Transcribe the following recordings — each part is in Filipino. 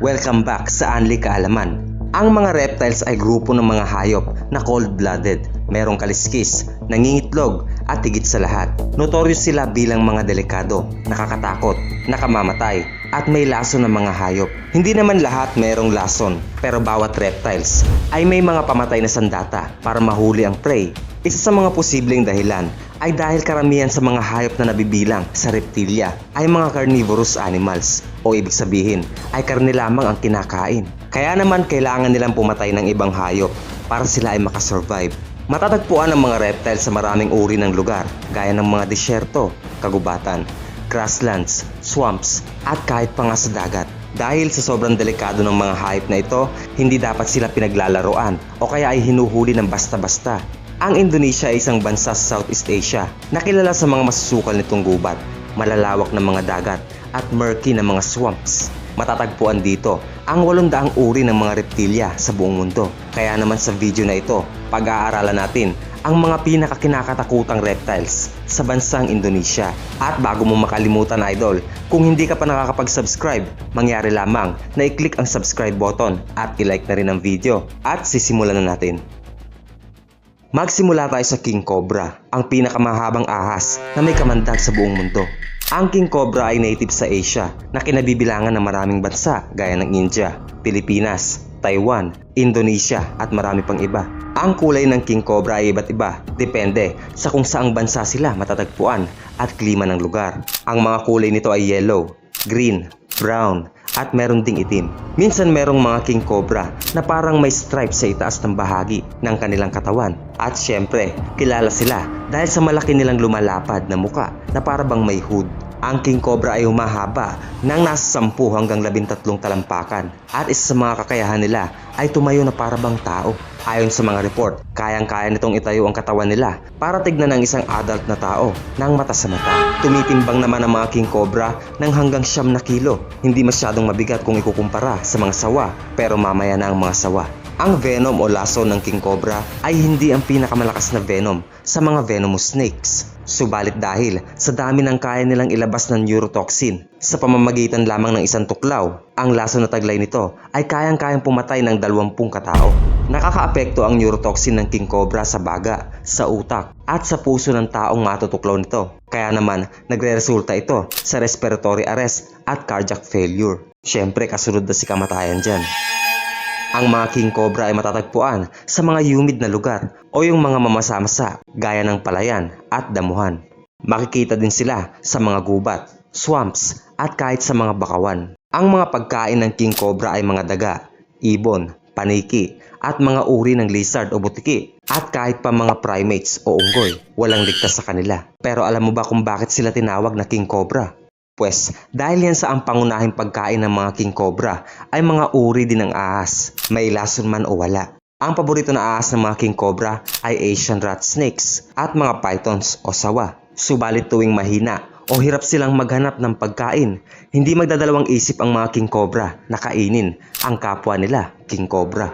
Welcome back sa Anli Kaalaman. Ang mga reptiles ay grupo ng mga hayop na cold-blooded, merong kaliskis, nangingitlog at higit sa lahat. Notorious sila bilang mga delikado, nakakatakot, nakamamatay at may laso ng mga hayop. Hindi naman lahat merong lason, pero bawat reptiles ay may mga pamatay na sandata para mahuli ang prey. Isa sa mga posibleng dahilan ay dahil karamihan sa mga hayop na nabibilang sa reptilia ay mga carnivorous animals o ibig sabihin ay karne lamang ang kinakain. Kaya naman kailangan nilang pumatay ng ibang hayop para sila ay makasurvive. Matatagpuan ang mga reptiles sa maraming uri ng lugar gaya ng mga disyerto, kagubatan, grasslands, swamps at kahit pa nga sa dagat. Dahil sa sobrang delikado ng mga hayop na ito, hindi dapat sila pinaglalaroan o kaya ay hinuhuli ng basta-basta. Ang Indonesia ay isang bansa sa Southeast Asia na kilala sa mga masusukal nitong gubat, malalawak na mga dagat at murky na mga swamps. Matatagpuan dito ang 800 uri ng mga reptilya sa buong mundo. Kaya naman sa video na ito, pag-aaralan natin ang mga pinakakinakatakutang reptiles sa bansang Indonesia. At bago mo makalimutan idol, kung hindi ka pa nakakapag-subscribe, mangyari lamang na i-click ang subscribe button at i-like na rin ang video. At sisimulan na natin. Magsimula tayo sa King Cobra, ang pinakamahabang ahas na may kamandag sa buong mundo. Ang King Cobra ay native sa Asia na kinabibilangan ng maraming bansa gaya ng India, Pilipinas, Taiwan, Indonesia at marami pang iba. Ang kulay ng King Cobra ay iba't iba, depende sa kung saang bansa sila matatagpuan at klima ng lugar. Ang mga kulay nito ay yellow, green, brown, at meron ding itim. Minsan merong mga king cobra na parang may stripe sa itaas ng bahagi ng kanilang katawan. At syempre, kilala sila dahil sa malaki nilang lumalapad na muka na para bang may hood. Ang king cobra ay humahaba ng nasa 10 hanggang 13 talampakan at isa sa mga kakayahan nila ay tumayo na para bang tao. Ayon sa mga report, kayang-kaya nitong itayo ang katawan nila para tignan ng isang adult na tao ng mata sa mata. Tumitimbang naman ang mga king cobra ng hanggang siyam na kilo. Hindi masyadong mabigat kung ikukumpara sa mga sawa pero mamaya na ang mga sawa. Ang venom o laso ng king cobra ay hindi ang pinakamalakas na venom sa mga venomous snakes. Subalit dahil sa dami ng kaya nilang ilabas ng neurotoxin sa pamamagitan lamang ng isang tuklaw, ang laso na taglay nito ay kayang-kayang pumatay ng 20 katao. Nakakaapekto ang neurotoxin ng king cobra sa baga, sa utak at sa puso ng taong matutuklaw nito. Kaya naman nagre-resulta ito sa respiratory arrest at cardiac failure. Siyempre kasunod na si kamatayan dyan. Ang mga king cobra ay matatagpuan sa mga humid na lugar o yung mga mamasa-masa gaya ng palayan at damuhan. Makikita din sila sa mga gubat, swamps at kahit sa mga bakawan. Ang mga pagkain ng king cobra ay mga daga, ibon, paniki at mga uri ng lizard o butiki at kahit pa mga primates o unggoy. Walang ligtas sa kanila. Pero alam mo ba kung bakit sila tinawag na king cobra? Pwes, dahil yan sa ang pangunahing pagkain ng mga king cobra ay mga uri din ng ahas, may lason man o wala. Ang paborito na ahas ng mga king cobra ay Asian rat snakes at mga pythons o sawa. Subalit tuwing mahina o hirap silang maghanap ng pagkain, hindi magdadalawang isip ang mga king cobra na kainin ang kapwa nila, king cobra.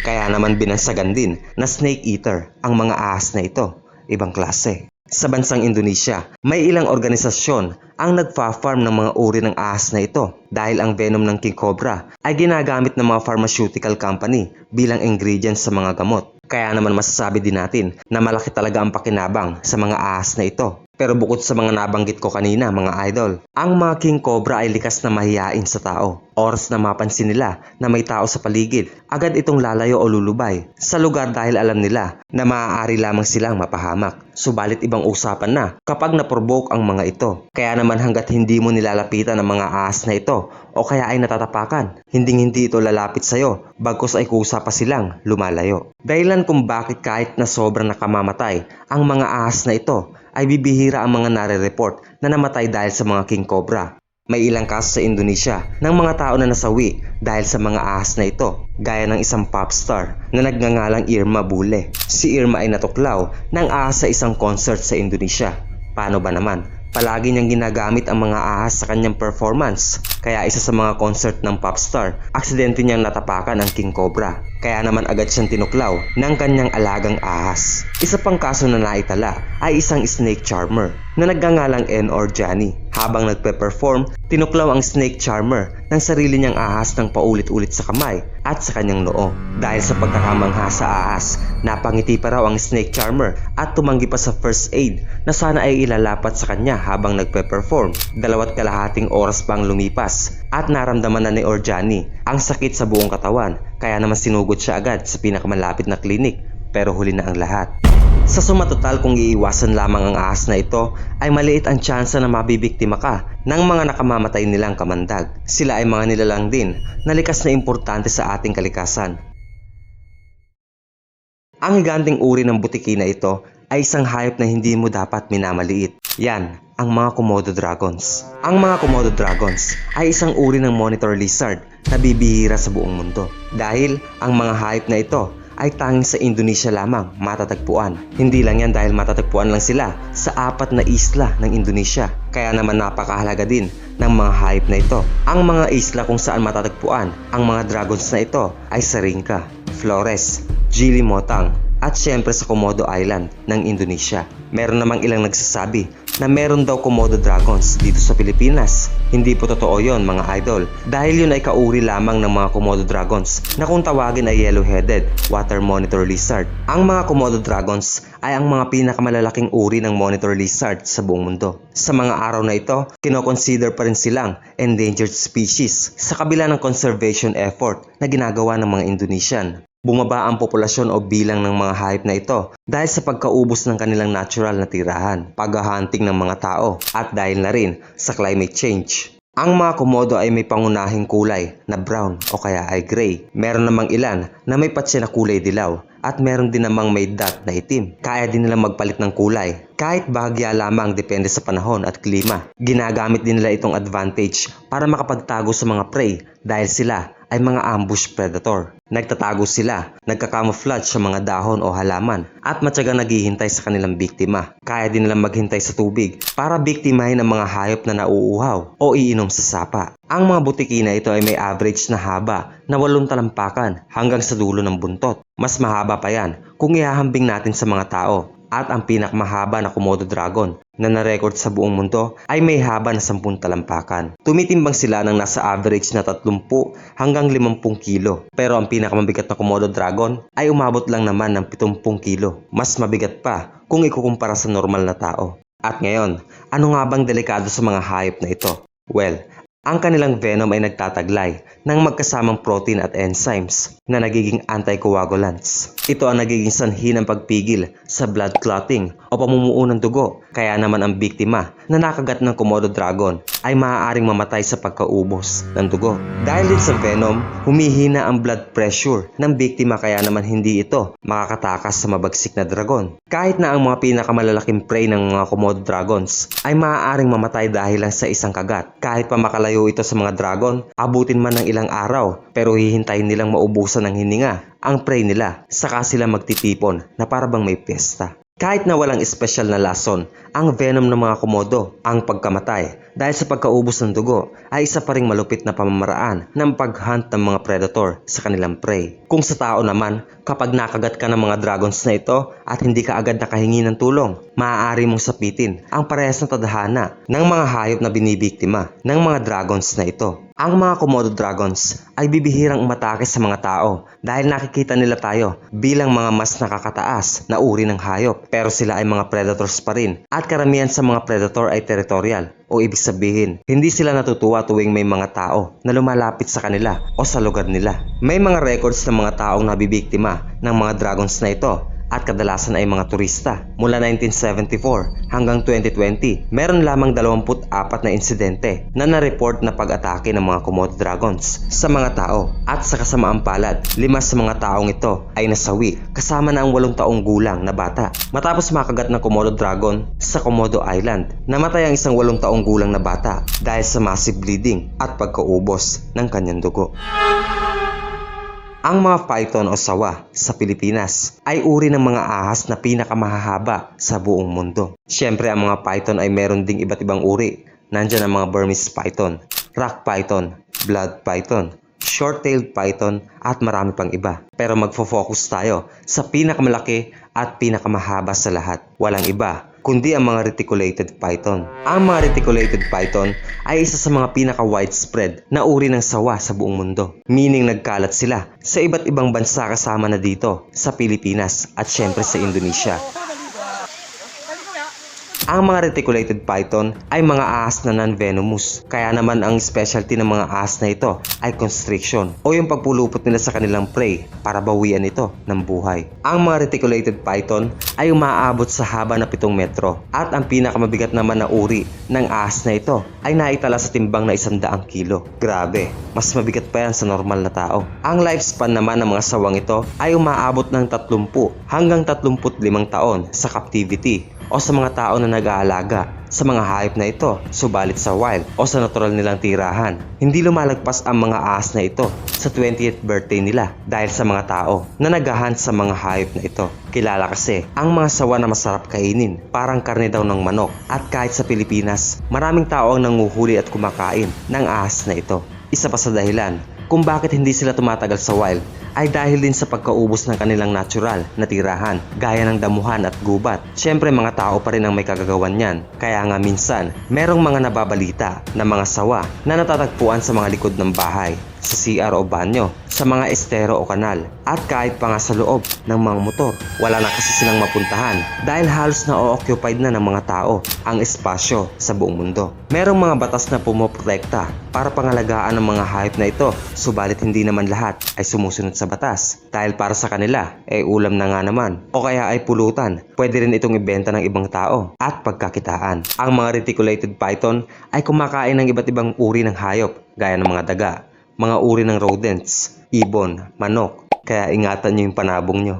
Kaya naman binansagan din na snake eater ang mga ahas na ito, ibang klase. Sa bansang Indonesia, may ilang organisasyon ang nagfa-farm ng mga uri ng ahas na ito dahil ang venom ng king cobra ay ginagamit ng mga pharmaceutical company bilang ingredients sa mga gamot. Kaya naman masasabi din natin na malaki talaga ang pakinabang sa mga ahas na ito. Pero bukod sa mga nabanggit ko kanina mga idol, ang mga king cobra ay likas na mahiyain sa tao. Oras na mapansin nila na may tao sa paligid, agad itong lalayo o lulubay sa lugar dahil alam nila na maaari lamang silang mapahamak. Subalit ibang usapan na kapag naprovoke ang mga ito. Kaya naman hanggat hindi mo nilalapitan ang mga ahas na ito o kaya ay natatapakan, hindi hindi ito lalapit sa'yo bagkus ay kusa pa silang lumalayo. Dahilan kung bakit kahit na sobrang nakamamatay ang mga ahas na ito ay bibihira ang mga nare-report na namatay dahil sa mga king cobra. May ilang kaso sa Indonesia ng mga tao na nasawi dahil sa mga ahas na ito, gaya ng isang pop star na nagngangalang Irma Bule. Si Irma ay natuklaw ng ahas sa isang concert sa Indonesia. Paano ba naman? Palagi niyang ginagamit ang mga ahas sa kanyang performance. Kaya isa sa mga concert ng pop star, aksidente niyang natapakan ang king cobra. Kaya naman agad siyang tinuklaw ng kanyang alagang ahas. Isa pang kaso na naitala ay isang snake charmer na nagngangalang N or Johnny. Habang nagpe-perform, tinuklaw ang snake charmer ng sarili niyang ahas ng paulit-ulit sa kamay at sa kanyang noo. Dahil sa pagkakamangha sa ahas, napangiti pa raw ang snake charmer at tumanggi pa sa first aid na sana ay ilalapat sa kanya habang nagpe-perform. Dalawat kalahating oras pang lumipas at naramdaman na ni Orjani ang sakit sa buong katawan kaya naman sinugod siya agad sa pinakamalapit na klinik pero huli na ang lahat. Sa sumatotal kung iiwasan lamang ang ahas na ito ay maliit ang tsansa na mabibiktima ka ng mga nakamamatay nilang kamandag. Sila ay mga nilalang din na likas na importante sa ating kalikasan. Ang higanting uri ng butiki na ito ay isang hayop na hindi mo dapat minamaliit. Yan, ang mga Komodo dragons. Ang mga Komodo dragons ay isang uri ng monitor lizard na bibihira sa buong mundo. Dahil ang mga hayop na ito ay tanging sa Indonesia lamang matatagpuan. Hindi lang yan dahil matatagpuan lang sila sa apat na isla ng Indonesia. Kaya naman napakahalaga din ng mga hayop na ito. Ang mga isla kung saan matatagpuan ang mga dragons na ito ay Saringa, Flores, Gili Motang at syempre sa Komodo Island ng Indonesia. Meron namang ilang nagsasabi na meron daw Komodo Dragons dito sa Pilipinas. Hindi po totoo yon mga idol dahil yun ay kauri lamang ng mga Komodo Dragons na kung tawagin ay yellow-headed water monitor lizard. Ang mga Komodo Dragons ay ang mga pinakamalalaking uri ng monitor lizard sa buong mundo. Sa mga araw na ito, kinoconsider pa rin silang endangered species sa kabila ng conservation effort na ginagawa ng mga Indonesian. Bumaba ang populasyon o bilang ng mga hayop na ito dahil sa pagkaubos ng kanilang natural na tirahan, paghahunting ng mga tao at dahil na rin sa climate change. Ang mga komodo ay may pangunahing kulay na brown o kaya ay gray. Meron namang ilan na may patsi na kulay dilaw at meron din namang may dot na itim. Kaya din nila magpalit ng kulay kahit bahagya lamang depende sa panahon at klima. Ginagamit din nila itong advantage para makapagtago sa mga prey dahil sila ay mga ambush predator. Nagtatago sila, nagka-camouflage sa mga dahon o halaman at matyagang naghihintay sa kanilang biktima. Kaya din nilang maghintay sa tubig para biktimahin ang mga hayop na nauuhaw o iinom sa sapa. Ang mga butiki na ito ay may average na haba na walong talampakan hanggang sa dulo ng buntot. Mas mahaba pa yan kung ihahambing natin sa mga tao at ang pinakamahaba na Komodo Dragon na narecord sa buong mundo ay may haba na 10 talampakan. Tumitimbang sila ng nasa average na 30 hanggang 50 kilo. Pero ang pinakamabigat na Komodo Dragon ay umabot lang naman ng 70 kilo. Mas mabigat pa kung ikukumpara sa normal na tao. At ngayon, ano nga bang delikado sa mga hayop na ito? Well, ang kanilang venom ay nagtataglay ng magkasamang protein at enzymes na nagiging anticoagulants. Ito ang nagiging sanhi ng pagpigil sa blood clotting o pamumuo ng dugo. Kaya naman ang biktima na nakagat ng Komodo Dragon ay maaaring mamatay sa pagkaubos ng dugo. Dahil din sa venom, humihina ang blood pressure ng biktima kaya naman hindi ito makakatakas sa mabagsik na dragon. Kahit na ang mga pinakamalalaking prey ng mga Komodo Dragons ay maaaring mamatay dahil lang sa isang kagat. Kahit pa makalayo ito sa mga dragon, abutin man ng ilang araw pero hihintayin nilang maubusan ng hininga ang prey nila saka sila magtitipon na para bang may piyesta. Kahit na walang espesyal na lason, ang venom ng mga komodo, ang pagkamatay dahil sa pagkaubos ng dugo ay isa pa ring malupit na pamamaraan ng paghunt ng mga predator sa kanilang prey. Kung sa tao naman, kapag nakagat ka ng mga dragons na ito at hindi ka agad nakahingi ng tulong, maaari mong sapitin ang parehas na tadhana ng mga hayop na binibiktima ng mga dragons na ito. Ang mga Komodo Dragons ay bibihirang umatake sa mga tao dahil nakikita nila tayo bilang mga mas nakakataas na uri ng hayop pero sila ay mga predators pa rin at karamihan sa mga predator ay territorial o ibig sabihin hindi sila natutuwa tuwing may mga tao na lumalapit sa kanila o sa lugar nila. May mga records ng mga taong nabibiktima ng mga dragons na ito at kadalasan ay mga turista. Mula 1974 hanggang 2020, meron lamang 24 na insidente na na-report na pag-atake ng mga Komodo Dragons sa mga tao. At sa kasamaang palad, lima sa mga taong ito ay nasawi kasama na ang 8 taong gulang na bata. Matapos makagat ng Komodo Dragon sa Komodo Island, namatay ang isang 8 taong gulang na bata dahil sa massive bleeding at pagkaubos ng kanyang dugo. Ang mga python o sawa sa Pilipinas ay uri ng mga ahas na pinakamahahaba sa buong mundo. Siyempre ang mga python ay meron ding iba't ibang uri. Nandyan ang mga Burmese python, rock python, blood python, short-tailed python at marami pang iba. Pero magfo-focus tayo sa pinakamalaki at pinakamahaba sa lahat. Walang iba kundi ang mga reticulated python. Ang mga reticulated python ay isa sa mga pinaka-widespread na uri ng sawa sa buong mundo. Meaning nagkalat sila sa iba't ibang bansa kasama na dito sa Pilipinas at syempre sa Indonesia. Ang mga reticulated python ay mga ahas na non-venomous. Kaya naman ang specialty ng mga ahas na ito ay constriction o yung pagpulupot nila sa kanilang prey para bawian ito ng buhay. Ang mga reticulated python ay umaabot sa haba na 7 metro at ang pinakamabigat naman na uri ng ahas na ito ay naitala sa timbang na 100 kilo. Grabe, mas mabigat pa yan sa normal na tao. Ang lifespan naman ng mga sawang ito ay umaabot ng 30 hanggang 35 taon sa captivity o sa mga tao na nag-aalaga sa mga hayop na ito, subalit sa wild o sa natural nilang tirahan. Hindi lumalagpas ang mga ahas na ito sa 20th birthday nila dahil sa mga tao na naghahan sa mga hayop na ito. Kilala kasi ang mga sawa na masarap kainin, parang karne daw ng manok. At kahit sa Pilipinas, maraming tao ang nanguhuli at kumakain ng ahas na ito. Isa pa sa dahilan kung bakit hindi sila tumatagal sa wild ay dahil din sa pagkaubos ng kanilang natural na tirahan gaya ng damuhan at gubat. Siyempre mga tao pa rin ang may kagagawan niyan. Kaya nga minsan, merong mga nababalita na mga sawa na natatagpuan sa mga likod ng bahay, sa CR o banyo, sa mga estero o kanal, at kahit pa nga sa loob ng mga motor. Wala na kasi silang mapuntahan dahil halos na occupied na ng mga tao ang espasyo sa buong mundo. Merong mga batas na pumoprotekta para pangalagaan ng mga hayop na ito, subalit hindi naman lahat ay sumusunod sa batas. Dahil para sa kanila, eh ulam na nga naman. O kaya ay pulutan, pwede rin itong ibenta ng ibang tao at pagkakitaan. Ang mga reticulated python ay kumakain ng iba't ibang uri ng hayop, gaya ng mga daga, mga uri ng rodents, ibon, manok. Kaya ingatan nyo yung panabong nyo.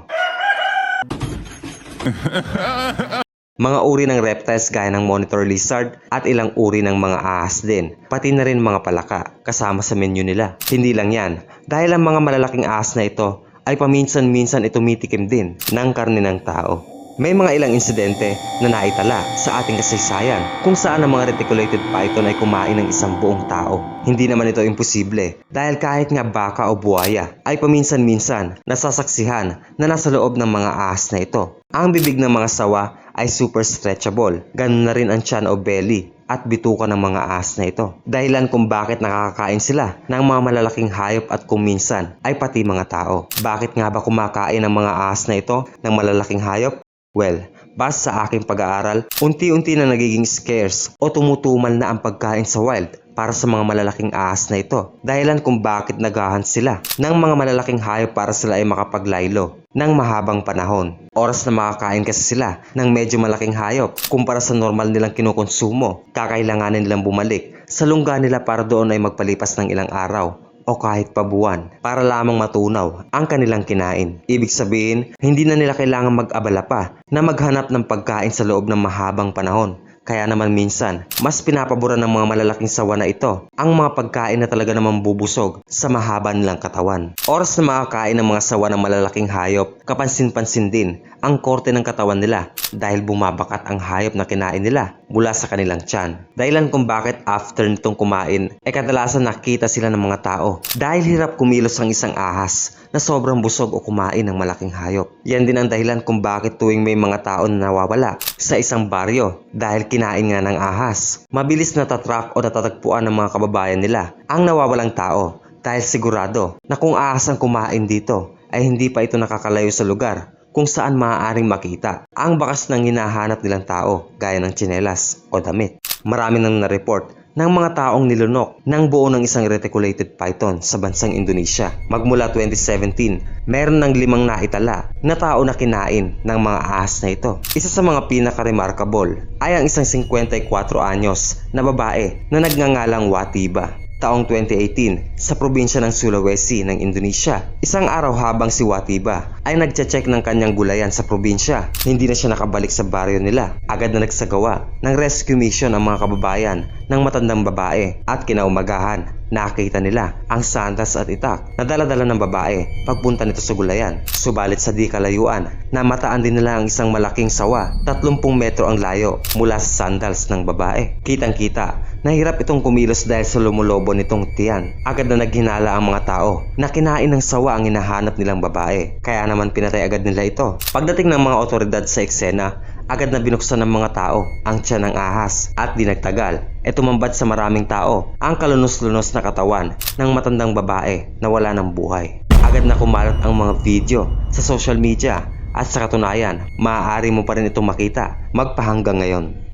Mga uri ng reptiles gaya ng monitor lizard at ilang uri ng mga ahas din, pati na rin mga palaka kasama sa menu nila. Hindi lang yan, dahil ang mga malalaking ahas na ito ay paminsan-minsan ito mitikim din ng karne ng tao. May mga ilang insidente na naitala sa ating kasaysayan kung saan ang mga reticulated python ay kumain ng isang buong tao. Hindi naman ito imposible dahil kahit nga baka o buhaya ay paminsan-minsan nasasaksihan na nasa loob ng mga ahas na ito. Ang bibig ng mga sawa ay super stretchable. Ganun na rin ang tiyan o belly at bituka ng mga ahas na ito. Dahilan kung bakit nakakakain sila ng mga malalaking hayop at kung minsan ay pati mga tao. Bakit nga ba kumakain ng mga ahas na ito ng malalaking hayop? Well, base sa aking pag-aaral, unti-unti na nagiging scarce o tumutumal na ang pagkain sa wild para sa mga malalaking ahas na ito. Dahilan kung bakit naghahan sila ng mga malalaking hayop para sila ay makapaglaylo ng mahabang panahon. Oras na makakain kasi sila ng medyo malaking hayop kumpara sa normal nilang kinukonsumo. Kakailanganin nilang bumalik sa lungga nila para doon ay magpalipas ng ilang araw o kahit pa buwan para lamang matunaw ang kanilang kinain. Ibig sabihin, hindi na nila kailangan mag-abala pa na maghanap ng pagkain sa loob ng mahabang panahon. Kaya naman minsan, mas pinapaboran ng mga malalaking sawa na ito ang mga pagkain na talaga namang bubusog sa mahaba nilang katawan. Oras na makakain ng mga sawa ng malalaking hayop, kapansin-pansin din ang korte ng katawan nila dahil bumabakat ang hayop na kinain nila mula sa kanilang tiyan. Dahilan kung bakit after nitong kumain ay kadalasan nakita sila ng mga tao dahil hirap kumilos ang isang ahas na sobrang busog o kumain ng malaking hayop. Yan din ang dahilan kung bakit tuwing may mga tao na nawawala sa isang baryo dahil kinain nga ng ahas. Mabilis natatrack o natatagpuan ng mga kababayan nila ang nawawalang tao dahil sigurado na kung ahas ang kumain dito ay hindi pa ito nakakalayo sa lugar kung saan maaaring makita ang bakas ng hinahanap nilang tao gaya ng tsinelas o damit. Marami nang na-report ng mga taong nilunok ng buo ng isang reticulated python sa bansang Indonesia. Magmula 2017, meron ng limang naitala na tao na kinain ng mga ahas na ito. Isa sa mga pinaka-remarkable ay ang isang 54 anyos na babae na nagngangalang Watiba taong 2018 sa probinsya ng Sulawesi ng Indonesia. Isang araw habang si Watiba ay nagche-check ng kanyang gulayan sa probinsya. Hindi na siya nakabalik sa baryo nila. Agad na nagsagawa ng rescue mission ang mga kababayan ng matandang babae at kinaumagahan nakita nila ang sandas at itak na dala-dala ng babae pagpunta nito sa gulayan. Subalit sa di kalayuan, namataan din nila ang isang malaking sawa, 30 metro ang layo mula sa sandals ng babae. Kitang kita Nahirap itong kumilos dahil sa lumulobo nitong tiyan. Agad na naghinala ang mga tao na kinain ng sawa ang hinahanap nilang babae. Kaya naman pinatay agad nila ito. Pagdating ng mga otoridad sa eksena, agad na binuksan ng mga tao ang tiyan ng ahas at di nagtagal. E tumambad sa maraming tao ang kalunos-lunos na katawan ng matandang babae na wala ng buhay. Agad na kumalat ang mga video sa social media at sa katunayan, maaari mo pa rin itong makita magpahanggang ngayon.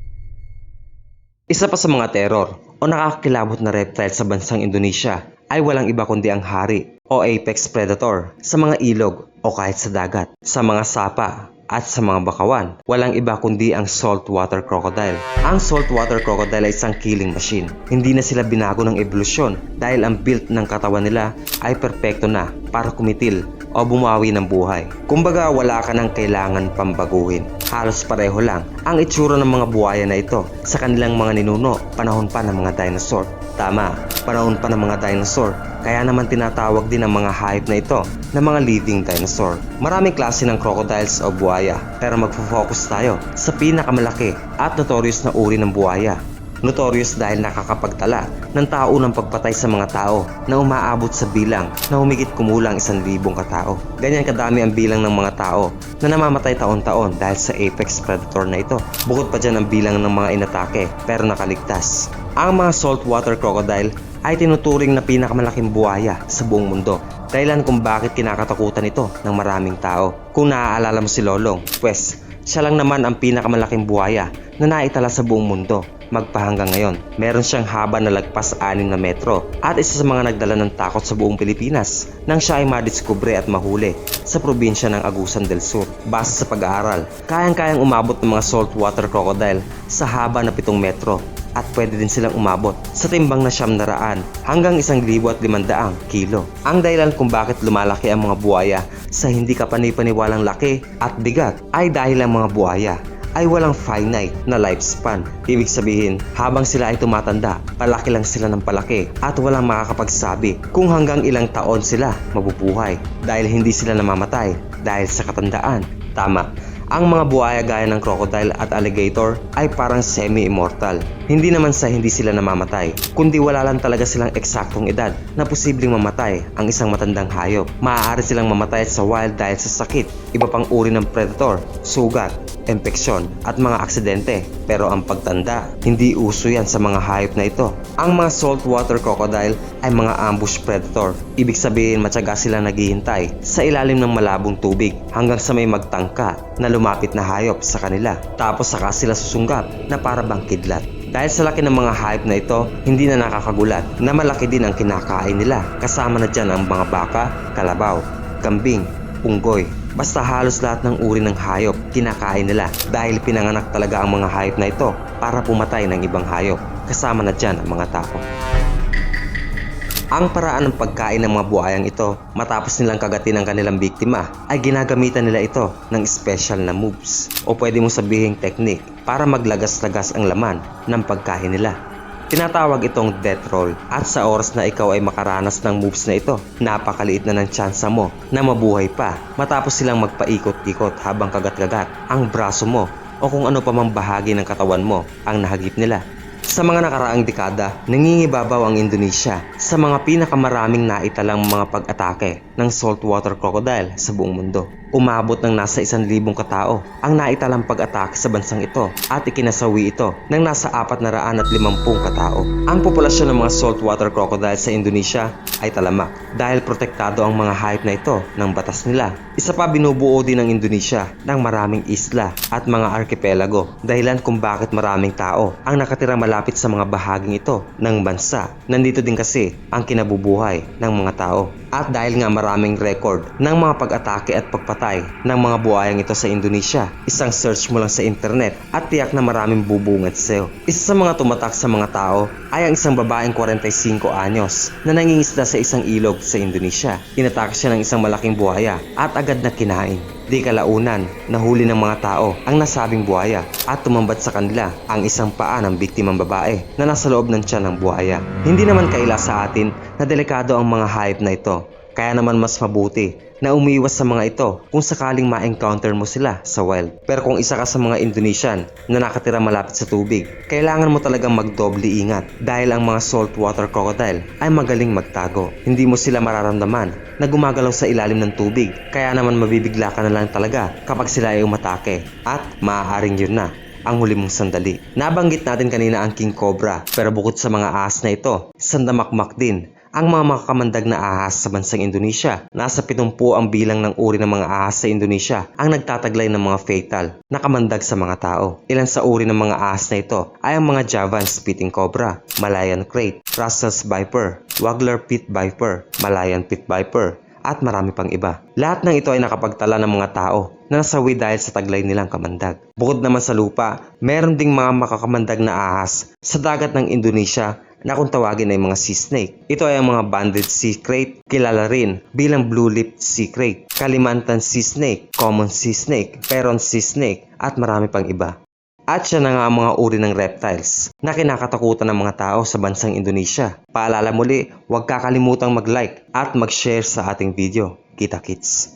Isa pa sa mga terror o nakakakilabot na reptile sa bansang Indonesia ay walang iba kundi ang hari o apex predator sa mga ilog o kahit sa dagat. Sa mga sapa at sa mga bakawan, walang iba kundi ang saltwater crocodile. Ang saltwater crocodile ay isang killing machine. Hindi na sila binago ng evolusyon dahil ang build ng katawan nila ay perpekto na para kumitil o bumawi ng buhay. Kumbaga wala ka nang kailangan pambaguhin. Halos pareho lang ang itsura ng mga buhaya na ito sa kanilang mga ninuno panahon pa ng mga dinosaur. Tama, panahon pa ng mga dinosaur. Kaya naman tinatawag din ang mga hayop na ito na mga living dinosaur. Maraming klase ng crocodiles o buhaya pero magfo-focus tayo sa pinakamalaki at notorious na uri ng buhaya Notorious dahil nakakapagtala ng tao ng pagpatay sa mga tao na umaabot sa bilang na humigit kumulang isang libong katao. Ganyan kadami ang bilang ng mga tao na namamatay taon-taon dahil sa apex predator na ito. Bukod pa dyan ang bilang ng mga inatake pero nakaligtas. Ang mga saltwater crocodile ay tinuturing na pinakamalaking buhaya sa buong mundo. Dahilan kung bakit kinakatakutan ito ng maraming tao. Kung naaalala mo si Lolong, pwes, siya lang naman ang pinakamalaking buhaya na naitala sa buong mundo magpahanggang ngayon. Meron siyang haba na lagpas 6 na metro at isa sa mga nagdala ng takot sa buong Pilipinas nang siya ay madiskubre at mahuli sa probinsya ng Agusan del Sur. Base sa pag-aaral, kayang-kayang umabot ng mga saltwater crocodile sa haba na 7 metro at pwede din silang umabot sa timbang na siyam na raan hanggang isang libo at limandaang kilo. Ang dahilan kung bakit lumalaki ang mga buhaya sa hindi kapanipaniwalang laki at bigat ay dahil ang mga buhaya ay walang finite na lifespan. Ibig sabihin, habang sila ay tumatanda, palaki lang sila ng palaki at walang makakapagsabi kung hanggang ilang taon sila mabubuhay dahil hindi sila namamatay dahil sa katandaan. Tama, ang mga buhaya gaya ng crocodile at alligator ay parang semi-immortal. Hindi naman sa hindi sila namamatay, kundi wala lang talaga silang eksaktong edad na posibleng mamatay ang isang matandang hayop. Maaari silang mamatay sa wild dahil sa sakit, iba pang uri ng predator, sugat, impeksyon at mga aksidente. Pero ang pagtanda, hindi uso yan sa mga hayop na ito. Ang mga saltwater crocodile ay mga ambush predator. Ibig sabihin matyaga sila naghihintay sa ilalim ng malabong tubig hanggang sa may magtangka na lumapit na hayop sa kanila. Tapos saka sila susunggap na para bang kidlat. Dahil sa laki ng mga hayop na ito, hindi na nakakagulat na malaki din ang kinakain nila. Kasama na dyan ang mga baka, kalabaw, kambing, unggoy. Basta halos lahat ng uri ng hayop kinakain nila dahil pinanganak talaga ang mga hayop na ito para pumatay ng ibang hayop. Kasama na dyan ang mga tao. Ang paraan ng pagkain ng mga buhayang ito matapos nilang kagatin ang kanilang biktima ay ginagamitan nila ito ng special na moves o pwede mong sabihin technique para maglagas-lagas ang laman ng pagkain nila. Tinatawag itong death roll at sa oras na ikaw ay makaranas ng moves na ito, napakaliit na ng tsansa mo na mabuhay pa matapos silang magpaikot-ikot habang kagat-kagat ang braso mo o kung ano pa mang bahagi ng katawan mo ang nahagip nila. Sa mga nakaraang dekada, nangingibabaw ang Indonesia sa mga pinakamaraming naitalang mga pag-atake ng saltwater crocodile sa buong mundo. Umabot ng nasa isang libong katao ang naitalang pag-atake sa bansang ito at ikinasawi ito ng nasa apat na raan at limampung katao. Ang populasyon ng mga saltwater crocodile sa Indonesia ay talamak dahil protektado ang mga hayop na ito ng batas nila. Isa pa binubuo din ng Indonesia ng maraming isla at mga archipelago dahilan kung bakit maraming tao ang nakatira malapit sa mga bahaging ito ng bansa. Nandito din kasi ang kinabubuhay ng mga tao. At dahil nga maraming record ng mga pag-atake at pagpatay ng mga buhayang ito sa Indonesia, isang search mo lang sa internet at tiyak na maraming bubungad sa'yo. Isa sa mga tumatak sa mga tao ay ang isang babaeng 45 anyos na nangingisda sa isang ilog sa Indonesia. Inatake siya ng isang malaking buhaya at agad na kinain. Di kalaunan, nahuli ng mga tao ang nasabing buhaya at tumambat sa kanila ang isang paa ng biktimang babae na nasa loob ng tiyan ng buhaya. Hindi naman kaila sa atin na delikado ang mga hayop na ito. Kaya naman mas mabuti na umiwas sa mga ito kung sakaling ma-encounter mo sila sa wild. Pero kung isa ka sa mga Indonesian na nakatira malapit sa tubig, kailangan mo talagang magdoble ingat dahil ang mga saltwater crocodile ay magaling magtago. Hindi mo sila mararamdaman na gumagalaw sa ilalim ng tubig kaya naman mabibigla ka na lang talaga kapag sila ay umatake at maaaring yun na ang huli mong sandali. Nabanggit natin kanina ang king cobra pero bukod sa mga ahas na ito, sandamakmak din ang mga makakamandag na ahas sa bansang Indonesia. Nasa 70 ang bilang ng uri ng mga ahas sa Indonesia ang nagtataglay ng mga fatal na kamandag sa mga tao. Ilan sa uri ng mga ahas na ito ay ang mga Javan spitting cobra, Malayan crate, Russell's viper, Wagler pit viper, Malayan pit viper, at marami pang iba. Lahat ng ito ay nakapagtala ng mga tao na nasawi dahil sa taglay nilang kamandag. Bukod naman sa lupa, meron ding mga makakamandag na ahas sa dagat ng Indonesia na kung tawagin ay mga sea snake. Ito ay ang mga banded sea crate, kilala rin bilang blue-lipped sea crate, Kalimantan sea snake, common sea snake, peron sea snake, at marami pang iba. At siya na nga ang mga uri ng reptiles na kinakatakutan ng mga tao sa bansang Indonesia. Paalala muli, huwag kakalimutang mag-like at mag-share sa ating video. Kita kits!